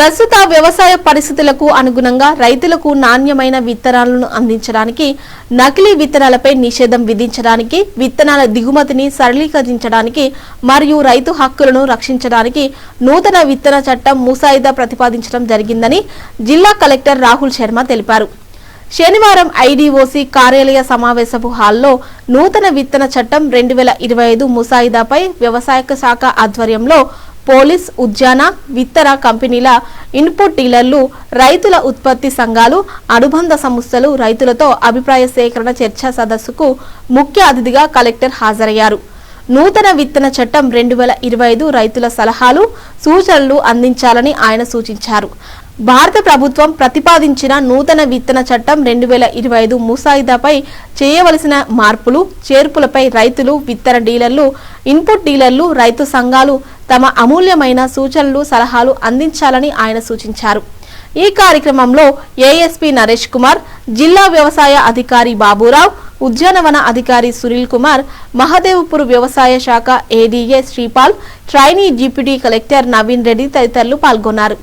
ప్రస్తుత వ్యవసాయ పరిస్థితులకు అనుగుణంగా రైతులకు నాణ్యమైన విత్తనాలను అందించడానికి నకిలీ విత్తనాలపై నిషేధం విధించడానికి విత్తనాల దిగుమతిని సరళీకరించడానికి మరియు రైతు హక్కులను రక్షించడానికి నూతన విత్తన చట్టం ముసాయిదా ప్రతిపాదించడం జరిగిందని జిల్లా కలెక్టర్ రాహుల్ శర్మ తెలిపారు. శనివారం ఐడీఓసీ కార్యాలయ సమావేశపు హాల్లో నూతన విత్తన చట్టం రెండు వేల ఇరవై ఐదు ముసాయిదాపై వ్యవసాయ శాఖ ఆధ్వర్యంలో పోలీస్ ఉద్యాన విత్తన కంపెనీల ఇన్పుట్ డీలర్లు రైతుల ఉత్పత్తి సంఘాలు అనుబంధ సంస్థలు రైతులతో అభిప్రాయ సేకరణ చర్చా సదస్సుకు ముఖ్య అతిథిగా కలెక్టర్ హాజరయ్యారు. నూతన విత్తన చట్టం రెండు వేల ఇరవై ఐదు రైతుల సలహాలు సూచనలు అందించాలని ఆయన సూచించారు. భారత ప్రభుత్వం ప్రతిపాదించిన నూతన విత్తన చట్టం రెండు వేల ఇరవై ఐదు ముసాయిదాపై చేయవలసిన మార్పులు చేర్పులపై రైతులు విత్తన డీలర్లు ఇన్పుట్ డీలర్లు రైతు సంఘాలు తమ అమూల్యమైన సూచనలు సలహాలు అందించాలని ఆయన సూచించారు. ఈ కార్యక్రమంలో ఏఎస్పీ నరేష్ కుమార్ జిల్లా వ్యవసాయ అధికారి బాబురావు ఉద్యానవన అధికారి సునీల్ కుమార్ మహదేవ్పూర్ వ్యవసాయ శాఖ ADA Sripal trainee deputy collector Naveen Reddy తదితరులు పాల్గొన్నారు.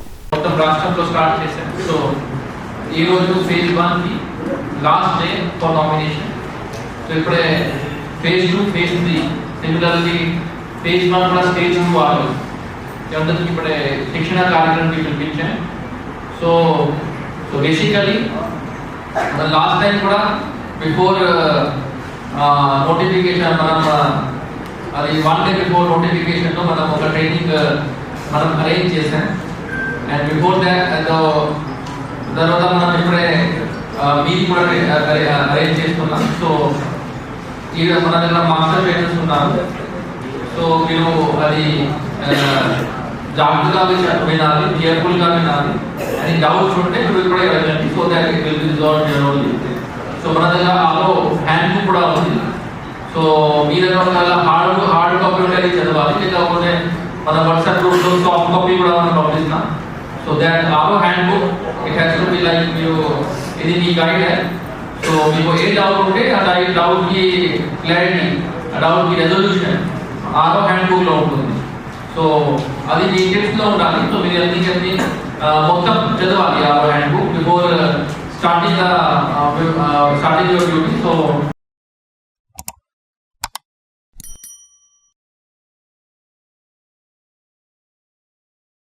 Phase two phase three similarly stage one plus stage two వాళ్ళు. అందరికి ఇప్పుడే శిక్షణ కార్యక్రమం వినిపించాను so so basically last time కూడా బిఫోర్ నోటిఫికేషన్ మనం అది వన్ డే బిఫోర్ నోటిఫికేషన్లో మనం ఒక ట్రైనింగ్ మనం అరేంజ్ చేసాం అండ్ బిఫోర్ దాట్ తర్వాత మనం ఇప్పుడే మీది కూడా అరేంజ్ చేసుకున్నాం. సో ఈ మన దగ్గర మాస్టర్ ట్రైనర్స్ ఉన్నారు. సో మీరు అది ఆ, జాగ్రత్తగా విన- వినాలి కేర్ఫుల్గా వినాలి అని డౌట్స్ ఉంటే మీరు ఇప్పుడే వెళ్ళండి so that it will be resolve generally so మన దగ్గర ఆలో హ్యాండ్ బుక్ కూడా ఉంది సో మీ దగ్గర ఒకవేళ హార్డ్ హార్డ్ కాపీ ఉంటే అది చదవాలి లేకపోతే మన వాట్సాప్ గ్రూప్లో సాఫ్ట్ కాపీ కూడా మనం పంపిస్తాం so that arrow handbook it has to be like మీరు ఇది మీ గైడ్ సో మీకు ఏ డౌట్ ఉంటే ఆ డౌట్ కి క్లారిటీ ఆ డౌట్ కి రెజల్యూషన్ ఆరో హ్యాండ్ బుక్లో ఉంటుంది. సో అది మీ లో ఉండాలి. సో మీరు అన్ని చెప్పి మొత్తం చదవాలి ఆరో handbook before starting starting your duty. So